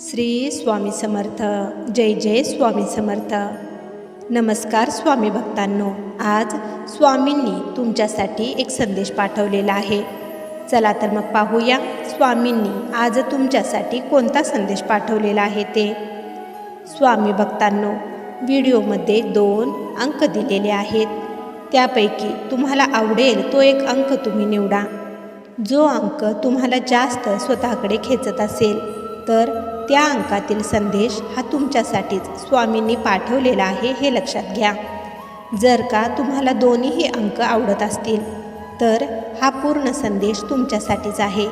श्री स्वामी समर्थ. जय जय स्वामी समर्थ. नमस्कार स्वामी भक्तांनो. आज स्वामींनी तुमच्यासाठी एक संदेश पाठवलेला आहे. चला तर मग पाहूया स्वामींनी आज तुमच्यासाठी कोणता संदेश पाठवलेला आहे ते. स्वामी भक्तांनो व्हिडिओमध्ये दोन अंक दिलेले आहेत. त्यापैकी तुम्हाला आवडेल तो एक अंक तुम्ही निवडा. जो अंक तुम्हाला जास्त स्वतःकडे खेचत असेल तर त्या अंकातील संदेश हा तुमच्यासाठीच स्वामींनी पाठवलेला आहे हे लक्षात घ्या. जर का तुम्हाला दोन्हीही अंक आवडत असतील तर हा पूर्ण संदेश तुमच्यासाठीच आहे.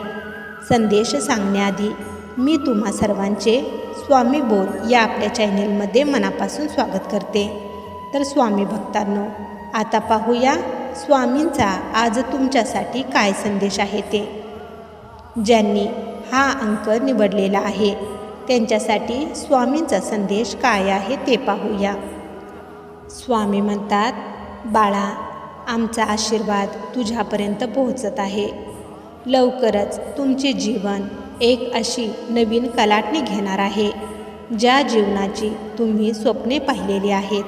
संदेश सांगण्याआधी मी तुम्हा सर्वांचे स्वामी बोल या आपल्या चॅनेलमध्ये मनापासून स्वागत करते. तर स्वामी भक्तांनो आता पाहूया स्वामींचा आज तुमच्यासाठी काय संदेश आहे ते. ज्यांनी हा अंक निवडलेला आहे त्यांच्यासाठी स्वामींचा संदेश काय आहे ते पाहूया. स्वामी म्हणतात बाळा आमचा आशीर्वाद तुझ्यापर्यंत पोहोचत आहे. लवकरच तुमचे जीवन एक अशी नवीन कलाटणी घेणार आहे ज्या जीवनाची तुम्ही स्वप्ने पाहिलेली आहेत.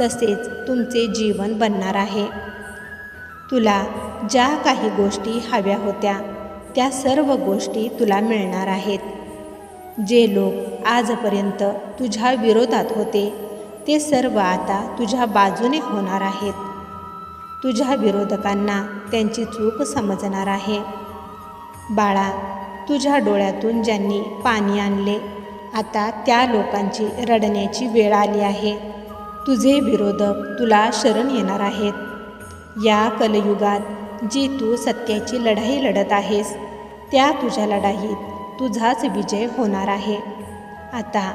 तसेच तुमचे जीवन बनणार आहे. तुला ज्या काही गोष्टी हव्या होत्या त्या सर्व गोष्टी तुला मिळणार आहेत. जे लोक आजपर्यंत तुझ्या विरोधात होते ते सर्व आता तुझ्या बाजूने होणार आहेत. तुझ्या विरोधकांना त्यांची चूक समजणार आहे. बाळा तुझ्या डोळ्यातून ज्यांनी पाणी आणले आता त्या लोकांची रडण्याची वेळ आली आहे. तुझे विरोधक तुला शरण येणार आहेत. या कलयुगात जी तू सत्याची लढाई लढत आहेस त्या तुझ्या लढाईत तुझाच विजय होणार आहे. आता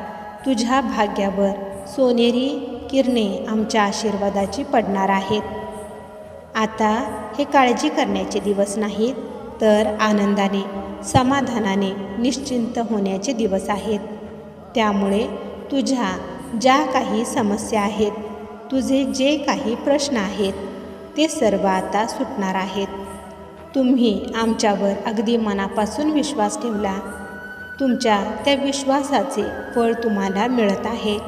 तुझ्या भाग्यावर सोनेरी किरणे आमच्या आशीर्वादाची पडणार आहेत. आता हे काळजी करण्याचे दिवस नाहीत तर आनंदाने समाधानाने निश्चिंत होण्याचे दिवस आहेत. त्यामुळे तुझ्या ज्या काही समस्या आहेत तुझे जे काही प्रश्न आहेत ते सर्व आता सुटणार आहेत. तुम्ही आमच्यावर अगदी मनापासून विश्वास ठेवला. तुमच्या त्या विश्वासाचे फळ तुम्हाला मिळत आहे.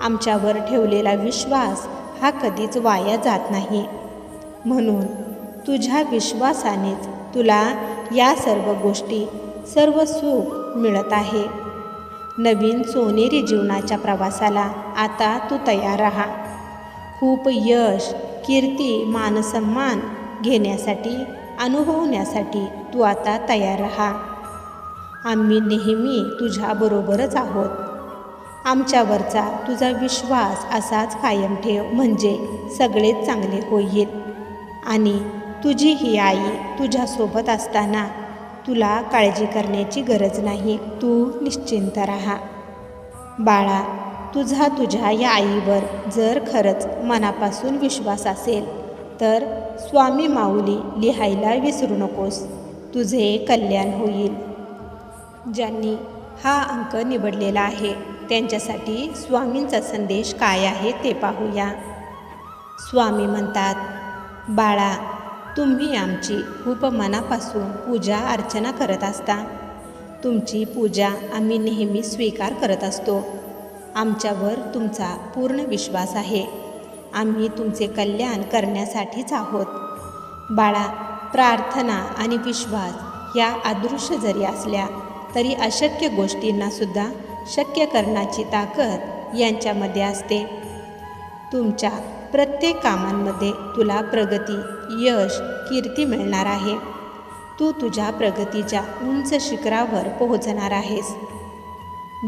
आमच्यावर ठेवलेला विश्वास हा कधीच वाया जात नाही. म्हणून तुझ्या विश्वासानेच तुला या सर्व गोष्टी सर्व सुख मिळत आहे. नवीन सोनेरी जीवनाच्या प्रवासाला आता तू तयार राहा. खूप यश कीर्ती मानसन्मान घेण्यासाठी अनुभवण्यासाठी तू आता तयार राहा. आम्ही नेहमी तुझ्याबरोबरच आहोत. आमच्यावरचा तुझा विश्वास असाच कायम ठेव म्हणजे सगळेच चांगले होईल. आणि तुझी ही आई तुझ्यासोबत असताना तुला काळजी करण्याची गरज नाही. तू निश्चिंत राहा. बाळा तुझा तुझ्या या आईवर जर खरंच मनापासून विश्वास असेल तर स्वामी माऊली लिहायला विसरू नकोस. तुझे कल्याण होईल. ज्यांनी हा अंक निवडलेला आहे त्यांच्यासाठी स्वामींचा संदेश काय आहे ते पाहूया. स्वामी म्हणतात बाळा तुम्ही आमची खूप मनापासून पूजा अर्चना करत असता. तुमची पूजा आम्ही नेहमी स्वीकार करत असतो. आमच्यावर तुमचा पूर्ण विश्वास आहे. आम्ही तुमचे कल्याण करण्यासाठीच आहोत. बाळा प्रार्थना आणि विश्वास या अदृश्य जरी असल्या तरी अशक्य गोष्टींनासुद्धा शक्य करण्याची ताकद यांच्यामध्ये असते. तुमच्या प्रत्येक कामांमध्ये तुला प्रगती यश कीर्ती मिळणार आहे. तू तुझ्या प्रगतीच्या उंच शिखरावर पोहोचणार आहेस.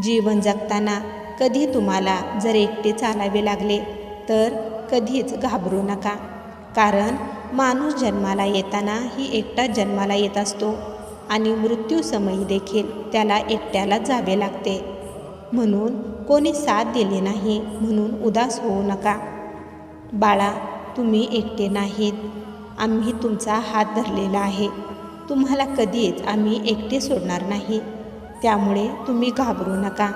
जीवन जगताना कधी तुम्हाला जर एकटे चालावे लागले तर कधीच घाबरू नका. कारण माणूस जन्माला येताना ही एकटा जन्माला येत असतो आणि मृत्यूसमयी देखील त्याला एकट्याला जावे लागते. म्हणून कोणी साथ दिली नाही म्हणून उदास होऊ नका. बाळा तुम्ही एकटे नाहीत. आम्ही तुमचा हात धरलेला आहे. तुम्हाला कधीच आम्ही एकटे सोडणार नाही. त्यामुळे तुम्ही घाबरू नका.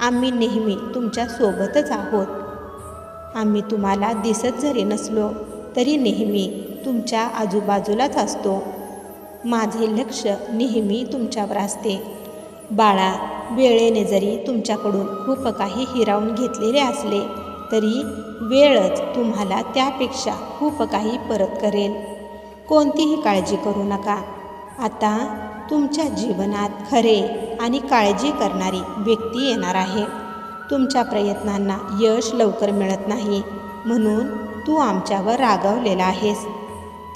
आम्ही नेहमी तुमच्यासोबतच आहोत. आम्ही तुम्हाला दिसत जरी नसलो तरी नेहमी तुमच्या आजूबाजूलाच असतो. माझे लक्ष नेहमी तुमच्यावर असते. बाळा वेळेने जरी तुमच्याकडून खूप काही हिरावून घेतलेले असले तरी वेळच तुम्हाला त्यापेक्षा खूप काही परत करेल. कोणतीही काळजी करू नका. आता तुमच्या जीवनात खरे आणि काळजी करणारी व्यक्ती येणार आहे. तुमच्या प्रयत्नांना यश लवकर मिळत नाही. म्हणून तू आमच्यावर रागावलेला आहेस.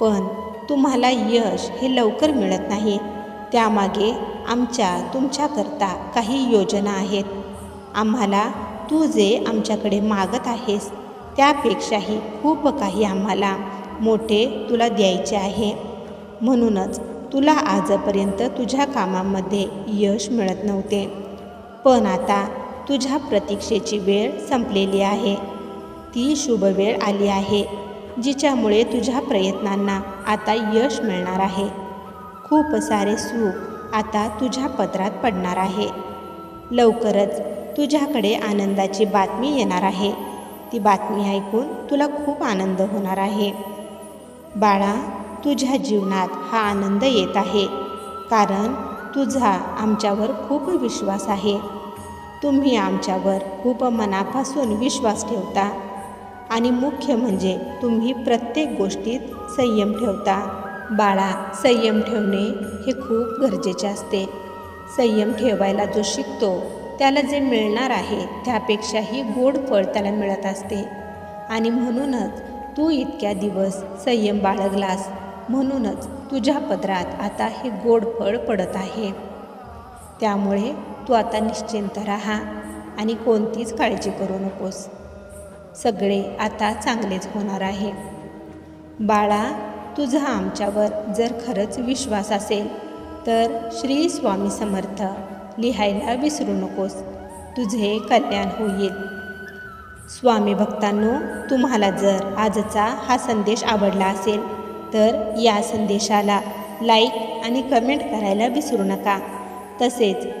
पण तुम्हाला यश हे लवकर मिळत नाही. त्यामागे आमच्या तुमच्याकरता काही योजना आहेत. आम्हाला तू जे आमच्याकडे मागत आहेस त्यापेक्षाही खूप काही आम्हाला मोठे तुला द्यायचे आहे. म्हणूनच तुला आजपर्यंत तुझ्या कामामध्ये यश मिळत नव्हते. पण आता तुझ्या प्रतीक्षेची वेळ संपलेली आहे. ती शुभ वेळ आली आहे जिच्यामुळे तुझ्या प्रयत्नांना आता यश मिळणार आहे. खूप सारे सुख आता तुझ्या पत्रात पडणार आहे. लवकरच तुझ्याकडे आनंदाची बातमी येणार आहे. ती बातमी ऐकून तुला खूप आनंद होणार आहे. बाळा तुझ्या जीवनात हा आनंद येत आहे कारण तुझा आमच्यावर खूप विश्वास आहे. तुम्ही आमच्यावर खूप मनापासून विश्वास ठेवता. आणि मुख्य म्हणजे तुम्ही प्रत्येक गोष्टीत संयम ठेवता. बाळा संयम ठेवणे हे खूप गरजेचे असते. संयम ठेवायला जो शिकतो त्याला जे मिळणार आहे त्यापेक्षाही गोड फळ त्याला मिळत असते. आणि म्हणूनच तू इतक्या दिवस संयम बाळगलास म्हणूनच तुझ्या पदरात आता हे गोड फळ पडत आहे. त्यामुळे तू आता निश्चिंत राहा आणि कोणतीच काळजी करू नकोस. सगळे आता चांगलेच होणार आहे. बाळा तुझा आमच्यावर जर खरंच विश्वास असेल तर श्री स्वामी समर्थ लिहायला विसरू नकोस. तुझे कल्याण होईल. स्वामी भक्तांनो तुम्हाला जर आजचा हा संदेश आवडला असेल तर या संदेशाला लाईक आणि कमेंट करायला विसरू नका. तसेच